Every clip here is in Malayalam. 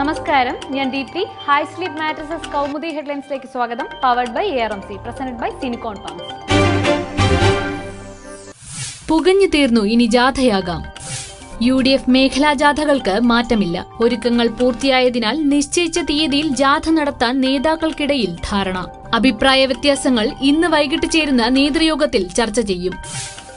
നമസ്കാരം. ഞാൻ Deepthi high sleep mattresses Kaumudi ഹെഡ്ലൈൻസിലേക്ക് സ്വാഗതം. Powered by A R M C presented by സിനിക്കോൺ pumps പുകഞ്ഞു തീർന്നു ഇനി ജാഥയാകാം. യു ഡി എഫ് മേഖലാ ജാഥകൾക്ക് മാറ്റമില്ല. ഒരുക്കങ്ങൾ പൂർത്തിയായതിനാൽ നിശ്ചയിച്ച തീയതിയിൽ ജാഥ നടത്താൻ നേതാക്കൾക്കിടയിൽ ധാരണ. അഭിപ്രായ വ്യത്യാസങ്ങൾ ഇന്ന് വൈകിട്ട് ചേരുന്ന നേതൃയോഗത്തിൽ ചർച്ച ചെയ്യും.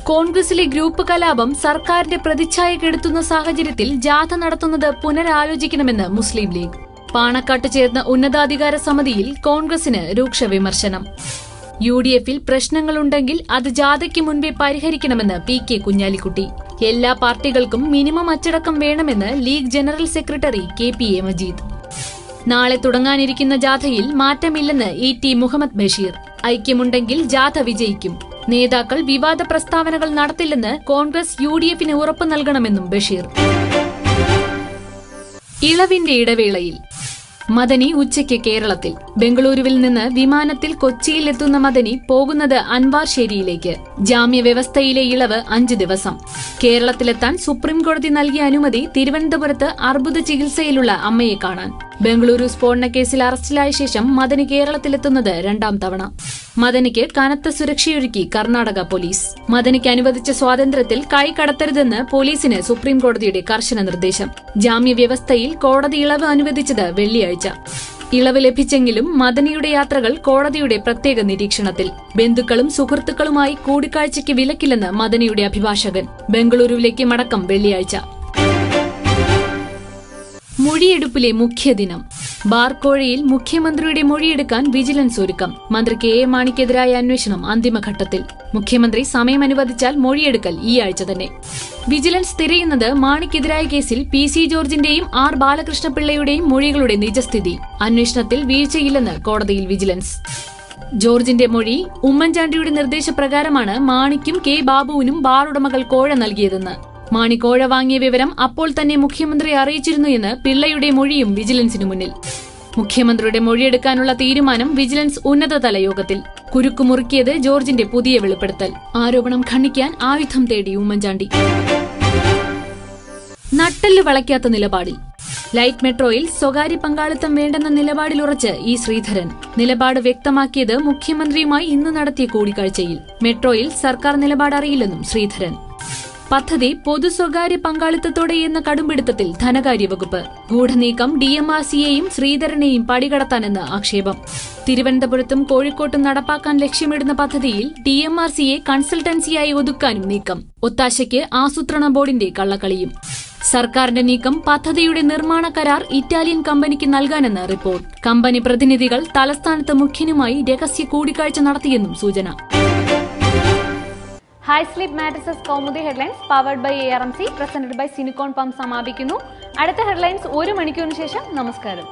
കോൺഗ്രസിലെ ഗ്രൂപ്പ് കലാപം സർക്കാരിന്റെ പ്രതിച്ഛായ കെടുത്തുന്ന സാഹചര്യത്തിൽ ജാഥ നടത്തുന്നത് പുനരാലോചിക്കണമെന്ന് മുസ്ലിം ലീഗ്. പാണക്കാട്ട് ചേർന്ന ഉന്നതാധികാര സമിതിയിൽ കോൺഗ്രസിന് രൂക്ഷ വിമർശനം. യു ഡി എഫിൽ പ്രശ്നങ്ങളുണ്ടെങ്കിൽ അത് ജാഥയ്ക്ക് മുൻപേ പരിഹരിക്കണമെന്ന് പി കെ കുഞ്ഞാലിക്കുട്ടി. എല്ലാ പാർട്ടികൾക്കും മിനിമം അച്ചടക്കം വേണമെന്ന് league general secretary K P A Majeed. നാളെ തുടങ്ങാനിരിക്കുന്ന ജാഥയിൽ മാറ്റമില്ലെന്ന് ഇ ടി മുഹമ്മദ് ബഷീർ. ഐക്യമുണ്ടെങ്കിൽ ജാഥ വിജയിക്കും. നേതാക്കൾ വിവാദ പ്രസ്താവനകൾ നടത്തില്ലെന്ന് കോൺഗ്രസ് യു ഡി എഫിന് ഉറപ്പു നൽകണമെന്നും ബഷീർ. ഇളവിന്റെ ഇടവേളയിൽ. മദനി ഉച്ചയ്ക്ക് കേരളത്തിൽ. ബംഗളൂരുവിൽ നിന്ന് വിമാനത്തിൽ കൊച്ചിയിലെത്തുന്ന മദനി പോകുന്നത് അൻവാർശേരിയിലേക്ക് ജാമ്യവ്യവസ്ഥയിലെ ഇളവ് അഞ്ച് ദിവസം. കേരളത്തിലെത്താൻ സുപ്രീംകോടതി നൽകിയ അനുമതി തിരുവനന്തപുരത്ത് അർബുദ ചികിത്സയിലുള്ള അമ്മയെ കാണാൻ. ബംഗളൂരു സ്ഫോടന കേസിൽ അറസ്റ്റിലായ ശേഷം മദനി കേരളത്തിലെത്തുന്നത് രണ്ടാം തവണ. മദനിക്ക് കനത്ത സുരക്ഷയൊരുക്കി കർണാടക പോലീസ്. മദനിക്ക് അനുവദിച്ച സ്വാതന്ത്ര്യത്തിൽ കൈ കടത്തരുതെന്ന് പോലീസിന് സുപ്രീംകോടതിയുടെ കർശന നിർദ്ദേശം. ജാമ്യവ്യവസ്ഥയിൽ കോടതി ഇളവ് അനുവദിച്ചത് വെള്ളിയാഴ്ച. ഇളവ് ലഭിച്ചെങ്കിലും മദനിയുടെ യാത്രകൾ കോടതിയുടെ പ്രത്യേക നിരീക്ഷണത്തിൽ. ബന്ധുക്കളും സുഹൃത്തുക്കളുമായി കൂടിക്കാഴ്ചയ്ക്ക് വിലക്കില്ലെന്ന് മദനിയുടെ അഭിഭാഷകൻ. ബംഗളൂരുവിലേക്ക് മടക്കം വെള്ളിയാഴ്ച. മൊഴിയെടുപ്പിലെ മുഖ്യദിനം. ബാർക്കോഴയിൽ മുഖ്യമന്ത്രിയുടെ മൊഴിയെടുക്കാൻ വിജിലൻസ് ഒരുക്കം. മന്ത്രി കെ എ മാണിക്കെതിരായ അന്വേഷണം അന്തിമഘട്ടത്തിൽ. മുഖ്യമന്ത്രി സമയം അനുവദിച്ചാൽ മൊഴിയെടുക്കൽ ഈ ആഴ്ച തന്നെ. വിജിലൻസ് തിരയുന്നത് മാണിക്കെതിരായ കേസിൽ പി സി ജോർജിന്റെയും ആർ ബാലകൃഷ്ണപിള്ളയുടെയും മൊഴികളുടെ നിജസ്ഥിതി. അന്വേഷണത്തിൽ വീഴ്ചയില്ലെന്ന് കോടതിയിൽ വിജിലൻസ്. ജോർജിന്റെ മൊഴി ഉമ്മൻചാണ്ടിയുടെ നിർദ്ദേശപ്രകാരമാണ് മാണിക്കും കെ ബാബുവിനും ബാറുടമകൾ കോഴ നൽകിയതെന്ന്. മാണി കോഴ വാങ്ങിയ വിവരം അപ്പോൾ തന്നെ മുഖ്യമന്ത്രി അറിയിച്ചിരുന്നു എന്ന് പിള്ളയുടെ മൊഴിയും വിജിലൻസിനു മുന്നിൽ. മുഖ്യമന്ത്രിയുടെ മൊഴിയെടുക്കാനുള്ള തീരുമാനം വിജിലൻസ് ഉന്നതതല യോഗത്തിൽ. കുരുക്കുമുറുക്കിയത് ജോർജിന്റെ പുതിയ വെളിപ്പെടുത്തൽ. ആരോപണം ഖണ്ഡിക്കാൻ ആയുധം തേടി ഉമ്മൻചാണ്ടി. നട്ടെല്ല് വളയ്ക്കാത്ത നിലപാടിൽ. ലൈറ്റ് മെട്രോയിൽ സ്വകാര്യ പങ്കാളിത്തം വേണ്ടെന്ന നിലപാടിൽ ഉറച്ച് ഇ ശ്രീധരൻ. നിലപാട് വ്യക്തമാക്കിയത് മുഖ്യമന്ത്രിയുമായി ഇന്ന് നടത്തിയ കൂടിക്കാഴ്ചയിൽ. മെട്രോയിൽ സർക്കാർ നിലപാടറിയില്ലെന്നും ശ്രീധരൻ. പദ്ധതി പൊതു സ്വകാര്യ പങ്കാളിത്തത്തോടെ എന്ന കടുംപിടുത്തത്തിൽ ധനകാര്യവകുപ്പ് ഗൂഢനീക്കം ഡി എം ആർ സിയെയും ശ്രീധരനെയും പടികടത്താനെന്ന് ആക്ഷേപം. തിരുവനന്തപുരത്തും കോഴിക്കോട്ടും നടപ്പാക്കാൻ ലക്ഷ്യമിടുന്ന പദ്ധതിയിൽ ഡി എം ആർ സിയെ കൺസൾട്ടൻസിയായി ഒതുക്കാനും നീക്കം. ഒത്താശയ്ക്ക് ആസൂത്രണ ബോർഡിന്റെ കള്ളക്കളിയും. സർക്കാരിന്റെ നീക്കം പദ്ധതിയുടെ നിർമ്മാണ കരാർ ഇറ്റാലിയൻ കമ്പനിക്ക് നൽകാനെന്ന് റിപ്പോർട്ട്. കമ്പനി പ്രതിനിധികൾ തലസ്ഥാനത്ത് മുഖ്യനുമായി രഹസ്യ കൂടിക്കാഴ്ച നടത്തിയെന്നും സൂചന. High sleep mattresses Kaumudi headlines powered by A R M C presented by സിനിക്കോൺ pump സമാപിക്കുന്നു. അടുത്ത ഹെഡ്ലൈൻസ് ഒരു മണിക്കൂറിന് ശേഷം നമസ്കാരം.